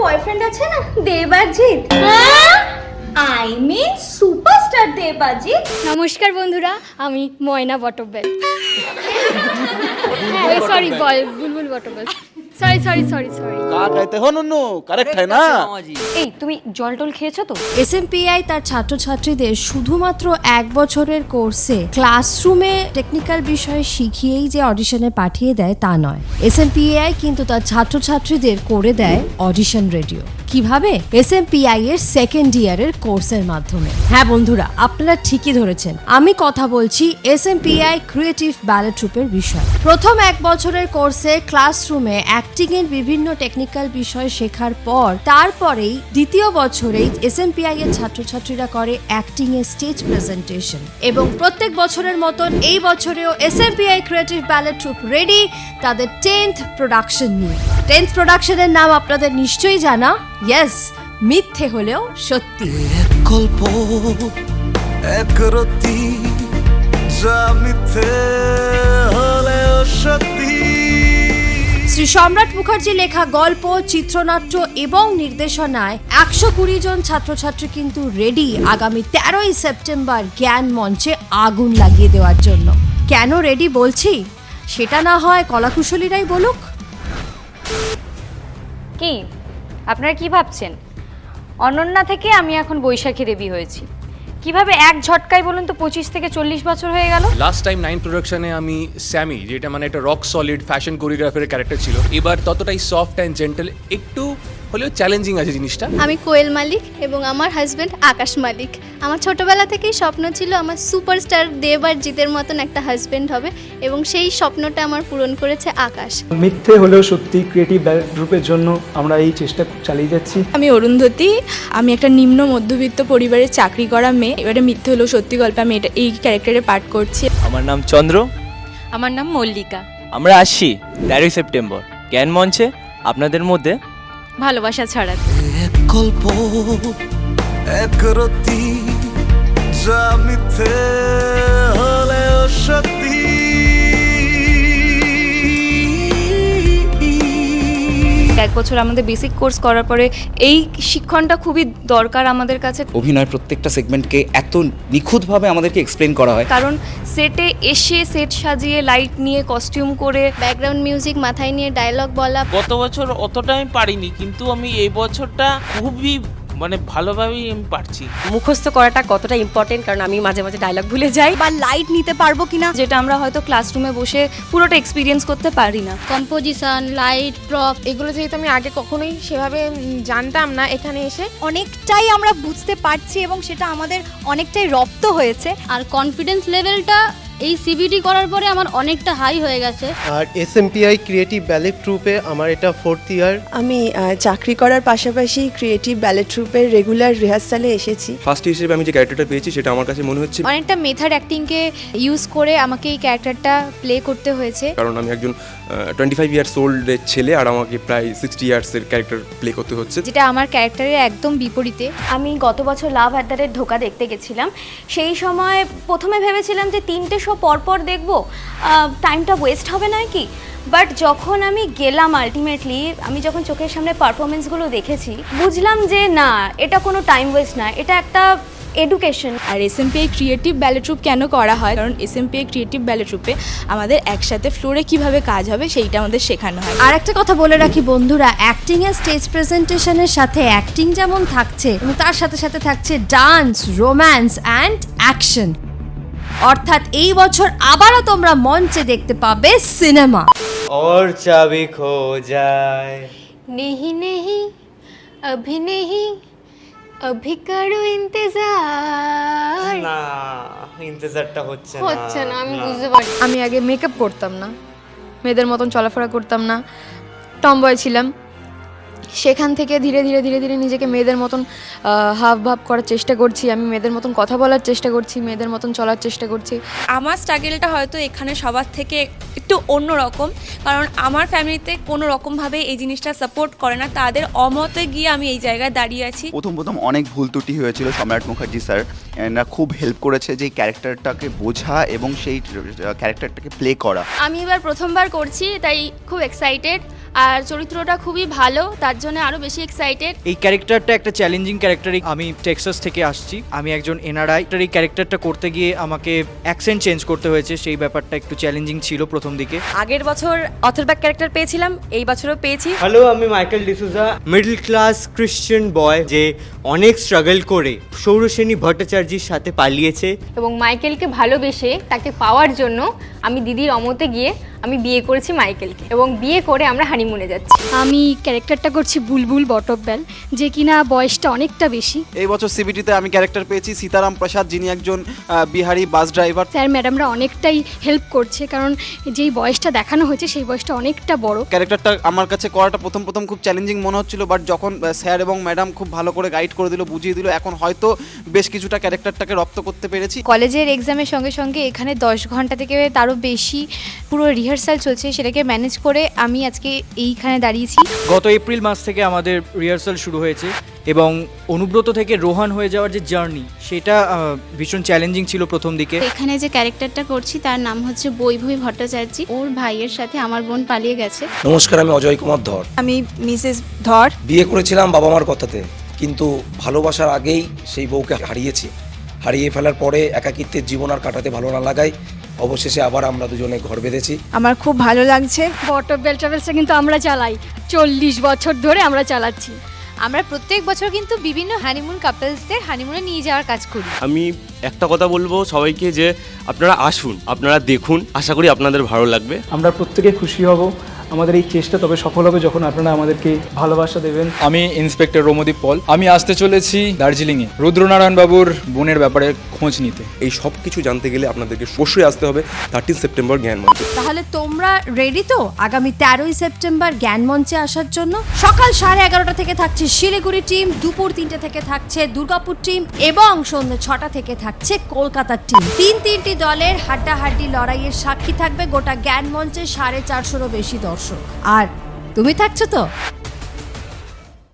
Boyfriend আছে না? Debajit. I mean superstar Debajit. নমস্কার বন্ধুরা আমি Moyna Batabyal. Sorry Bulbul Batabyal. Sorry sorry sorry sorry का कहते हो नुन्नू करेक्ट है ना এই তুমি জল টল খেয়েছো তো এসএমপিআই তার ছাত্রছাত্রীদের শুধুমাত্র এক বছরের কোর্সে ক্লাসরুমে টেকনিক্যাল বিষয়ে শিখিয়েই যে অডিশনে পাঠিয়ে দেয় তা নয় এসএমপিআই কিন্তু তার ছাত্রছাত্রীদের করে দেয় অডিশন রেডিও কীভাবে এসএমপিআই এর সেকেন্ড ইয়ারের কোর্সের মাধ্যমে? হ্যাঁ বন্ধুরা, আপনারা ঠিকই ধরেছেন। আমি কথা বলছি এসএমপিআই ক্রিয়েটিভ ব্যালে ট্রুপের বিষয়। প্রথম এক বছরের কোর্সে ক্লাসরুমে অ্যাক্টিং এর বিভিন্ন টেকনিক্যাল বিষয় শেখার পর, তারপরেই দ্বিতীয় বছরেই এসএমপিআই এর ছাত্রছাত্রীরা করে অ্যাক্টিং এর স্টেজ প্রেজেন্টেশন এবং প্রত্যেক বছরের মতন এই বছরেও SMPI creative ballet troupe ready তাদের টেন্থ প্রোডাকশন নিয়ে। টেন্থ প্রোডাকশনের নাম আপনাদের নিশ্চয়ই জানা। ইয়েস মিথ্যে হলেও সত্যি। এক গল্প এক রতি যা মিথ্যে হলেও সত্যি। শ্রী সম্রাট মুখার্জি লেখা গল্প চিত্রনাট্য এবং নির্দেশনায় একশো কুড়ি জন ছাত্রছাত্রী কিন্তু রেডি আগামী তেরোই সেপ্টেম্বর জ্ঞান মঞ্চে আগুন লাগিয়ে দেওয়ার জন্য। কেন রেডি বলছি? সেটা না হয় কলাকুশলীরাই বলুক। কি? আপনারা কি ভাবছেন? অনন্যা থেকে আমি এখন বৈশাখী দেবী হয়েছি। কীভাবে এক ঝটকায় বলুন তো পঁচিশ থেকে চল্লিশ বছর হয়ে গেল? লাস্ট টাইম নাইন প্রোডাকশনে আমি স্যামি যেটা মানে একটা রক সলিড ফ্যাশন কোরিওগ্রাফারের ক্যারেক্টার ছিল, এবার ততটাই সফট অ্যান্ড জেন্টাল একটু হলেও চ্যালেঞ্জিং আছে জিনিসটা। আমি কোয়েল মালিক এবং আমার হাজব্যান্ড আকাশ মালিক। আমার ছোটবেলা থেকেই স্বপ্ন ছিল আমার সুপারস্টার দেব আর জিতের মতন একটা হাজব্যান্ড হবে এবং সেই স্বপ্নটা আমার পূরণ করেছে আকাশ। মিথ্যে হলেও সত্যি ক্রিয়েটিভ গ্রুপের জন্য আমরা এই চেষ্টা চালিয়ে যাচ্ছি। আমি অরুন্ধতী আমি একটা নিম্ন মধ্যবিত্ত পরিবারে চাকরি করা মেয়ে। এবারে মিথ্যে হলেও সত্যি গল্পে আমি এটা এই ক্যারেক্টারে পাঠ করছি। আমার নাম চন্দ্র। আমার নাম মল্লিকা। আমরা আসছি তেরোই সেপ্টেম্বর। জ্ঞান মঞ্চে আপনাদের মধ্যে ভালোবাসা ছাড়া। এক সত্যি। এক বছর আমাদের বেসিক কোর্স করার পরে এই শিক্ষণটা খুবই দরকার আমাদের কাছে। অভিনয় প্রত্যেকটা সেগমেন্টকে এত নিখুঁতভাবে আমাদেরকে এক্সপ্লেন করা হয়। কারণ সেটে এসে সেট সাজিয়ে লাইট নিয়ে কস্টিউম করে ব্যাকগ্রাউন্ড মিউজিক মাথায় নিয়ে ডায়লগ বলা। গত বছর অতটা আমি পারিনি কিন্তু আমি এই বছরটা খুবই মানে ভালোভাবেই আমি পারছি। মুখস্থ করাটা কতটা ইম্পর্টেন্ট কারণ আমি মাঝে মাঝে ডায়লগ ভুলে যাই। বা লাইট নিতে পারব কিনা যেটা আমরা হয়তো ক্লাসরুমে বসে পুরোটা এক্সপিরিয়েন্স করতে পারি না। কম্পোজিশন লাইট প্রপ এগুলো যেহেতু আমি আগে কখনোই সেভাবে জানতাম না এখানে এসে। অনেকটাই আমরা বুঝতে পারছি এবং সেটা আমাদের অনেকটাই রপ্ত হয়েছে। আর কনফিডেন্স লেভেলটা এই সিবিটি করার পরে আমার অনেকটা হাই হয়ে গেছে। আর এসএমপিআই ক্রিয়েটিভ ব্যালে ট্রুপে আমার এটা ফোর্থ ইয়ার আমি চাকরি করার পাশাপাশি ক্রিয়েটিভ ব্যালে ট্রুপের রেগুলার রিহার্সালে এসেছি। ফার্স্ট হিসেবে আমি যে ক্যারেক্টারটা পেয়েছি সেটা আমার কাছে মনে হচ্ছে অনেকটা মেথড অ্যাক্টিংকে ইউজ করে আমাকে এই ক্যারেক্টারটা প্লে করতে হয়েছে। কারণ আমি একজন টোয়েন্টি ফাইভ ইয়ার্স ওল্ডের ছেলে আর আমাকে প্রায় সিক্সটি ইয়ার্সের ক্যারেক্টার প্লে করতে হচ্ছে। যেটা আমার ক্যারেক্টারের একদম বিপরীতে। আমি গত বছর লাভ আড্ডারের ধোকা দেখতে গেছিলাম। সেই সময় প্রথমে ভেবেছিলাম যে তিনটে শো পরপর দেখব। টাইমটা ওয়েস্ট হবে নয় কি? বাট যখন আমি গেলাম আলটিমেটলি আমি যখন চোখের সামনে পারফরমেন্সগুলো দেখেছি বুঝলাম যে না এটা কোনো টাইম ওয়েস্ট না এটা একটা এডুকেশন আর এসএমপিআই ক্রিয়েটিভ ব্যালে ট্রুপ কেন করা হয়? কারণ এসএমপিআই ক্রিয়েটিভ ব্যালে ট্রুপে আমাদের একসাথে ফ্লোরে কীভাবে কাজ হবে সেইটা আমাদের শেখানো হয়। আর একটা কথা বলে রাখি বন্ধুরা অ্যাক্টিং এর স্টেজ প্রেজেন্টেশনের সাথে অ্যাক্টিং যেমন থাকছে তার সাথে সাথে থাকছে ডান্স রোম্যান্স অ্যান্ড অ্যাকশন অর্থাৎ এই বছর আবারও তোমরা মঞ্চে দেখতে পাবে সিনেমা। ওর চাবি খো যায় নেহি নেহি অভি নেহি অভি করো ইন্তজার। না ইন্তজারটা হচ্ছে না। হচ্ছে না আমি বুঝতে পারছি। আমি আগে মেকআপ করতাম না। মেয়েদের মতন চলাফেরা করতাম না। টমবয় ছিলাম। সেখান থেকে ধীরে ধীরে ধীরে ধীরে নিজেকে মেয়েদের মতন হাব ভাব করার চেষ্টা করছি। আমি মেয়েদের মতন কথা বলার চেষ্টা করছি মেয়েদের মতন চলার চেষ্টা করছি। আমার স্ট্রাগেলটা হয়তো এখানে সবার থেকে একটু অন্য রকম কারণ আমার ফ্যামিলিতে কোনো রকমভাবে এই জিনিসটা সাপোর্ট করে না। তাদের অমতে গিয়ে আমি এই জায়গায় দাঁড়িয়ে আছি। প্রথম প্রথম অনেক ভুল ত্রুটি হয়েছিল সম্রাট মুখার্জি স্যার। এনারা খুব হেল্প করেছে যে ক্যারেক্টারটাকে বোঝা এবং সেই ক্যারেক্টারটাকে প্লে করা। আমি এবার প্রথমবার করছি তাই খুব এক্সাইটেড আর চরিত্রটা খুবই ভালো তার জন্য আরও বেশি এক্সাইটেড এই ক্যারেক্টারটা একটা চ্যালেঞ্জিং ক্যারেক্টারই আমি টেক্সাস থেকে আসছি। আমি একজন এনআরআই এই ক্যারেক্টারটা করতে গিয়ে আমাকে অ্যাকসেন্ট চেঞ্জ করতে হয়েছে। সেই ব্যাপারটা একটু চ্যালেঞ্জিং ছিল প্রথম দিকে। আগের বছর অথর ব্যাক ক্যারেক্টার পেয়েছিলাম এই বছরও পেয়েছি। হ্যালো আমি Michael D'Souza middle class Christian boy যে অনেক স্ট্রাগল করে সৌরসেনী ভট্টাচার্যের সাথে পালিয়েছে। এবং মাইকেলকে ভালোবেসে তাকে পাওয়ার জন্য আমি দিদির অমতে গিয়ে আমি বিয়ে করেছি মাইকেলকে এবং বিয়ে করে আমরা হানিমুনে যাচ্ছি। আমি ক্যারেক্টারটা করছি বুলবুল বটব্যাল যে কিনা বয়সটা অনেকটা বেশি। এই বছর সিবিটিতে আমি ক্যারেক্টার পেয়েছি সীতারাম প্রসাদ যিনি একজন বিহারি বাস ড্রাইভার। স্যার ম্যাডামরা অনেকটাই হেল্প করছে কারণ যেই বয়সটা দেখানো হয়েছে সেই বয়সটা অনেকটা বড়। ক্যারেক্টারটা আমার কাছে করাটা প্রথম প্রথম খুব চ্যালেঞ্জিং মনে হচ্ছিল বাট যখন স্যার এবং ম্যাডাম খুব ভালো করে গাইড করে দিল বুঝিয়ে দিল এখন হয়তো বেশ কিছুটা ক্যারেক্টারটাকে রপ্ত করতে পেরেছি। কলেজের এক্সামের সঙ্গে সঙ্গে এখানে দশ ঘণ্টা থেকে তারও বেশি পুরো রিহার্সাল চলছে সেটাকে ম্যানেজ করে আমি আজকে এইখানে দাঁড়িয়েছি। গত এপ্রিল মাস থেকে আমাদের রিহার্সাল শুরু হয়েছে এবং অনুব্রত থেকে রোহান হয়ে যাওয়ার যে জার্নি সেটা ভীষণ চ্যালেঞ্জিং ছিল প্রথম দিকে। এখানে যে ক্যারেক্টারটা করছি তার নাম হচ্ছে বৈভবী ভট্টাচার্য। ওর ভাইয়ের সাথে আমার বোন পালিয়ে গেছে। নমস্কার আমি অজয় কুমার ধর। আমি মিসেস ধর। বিয়ে করেছিলাম বাবা মার কথাতে কিন্তু ভালোবাসার আগেই সেই বউকে হারিয়েছি। হারিয়ে ফেলার পরে একাকিত্বের জীবন আর কাটাতে ভালো না লাগায় অবশেষে আবার আমরা দুজনে ঘর বেঁধেছি। আমার খুব ভালো লাগছে। বেল ট্রাভেলসটা কিন্তু আমরা চালাই। চল্লিশ বছর ধরে আমরা চালাচ্ছি। আমরা প্রত্যেক বছর কিন্তু বিভিন্ন হানিমুন কাপলসদের হানিমুনে নিয়ে যাওয়ার কাজ করি। আমি একটা কথা বলব সবাইকে যে আপনারা আসুন আপনারা দেখুন আশা করি আপনাদের ভালো লাগবে। আমরা প্রত্যেকে খুশি হব। আমাদের এই চেষ্টা তবে সফল হবে যখন আপনারা আমাদেরকে ভালোবাসা দেবেন। আমি ইন্সপেক্টর রোমদীপ পল। আমি আসতে চলেছি দার্জিলিংয়ে। রুদ্রনারায়ণ বাবুর বোনের ব্যাপারে খোঁজ নিতে। এই সব কিছু জানতে গেলে আপনাদেরকে অবশ্যই আসতে হবে থার্টিন সেপ্টেম্বর জ্ঞান মঞ্চে তাহলে তোমরা রেডি তো? আগামী তেরোই সেপ্টেম্বর জ্ঞান মঞ্চে আসার জন্য? সকাল সাড়ে এগারোটা থেকে থাকছে শিলিগুড়ি টিম দুপুর তিনটে থেকে থাকছে দুর্গাপুর টিম এবং সন্ধ্যে ছটা থেকে থাকছে কলকাতার টিম তিন তিনটি দলের হাড্ডাহাড্ডি লড়াইয়ের সাক্ষী থাকবে গোটা জ্ঞান মঞ্চে সাড়ে চারশোরও বেশি দর্শক। আর তুমি থাকছো তো?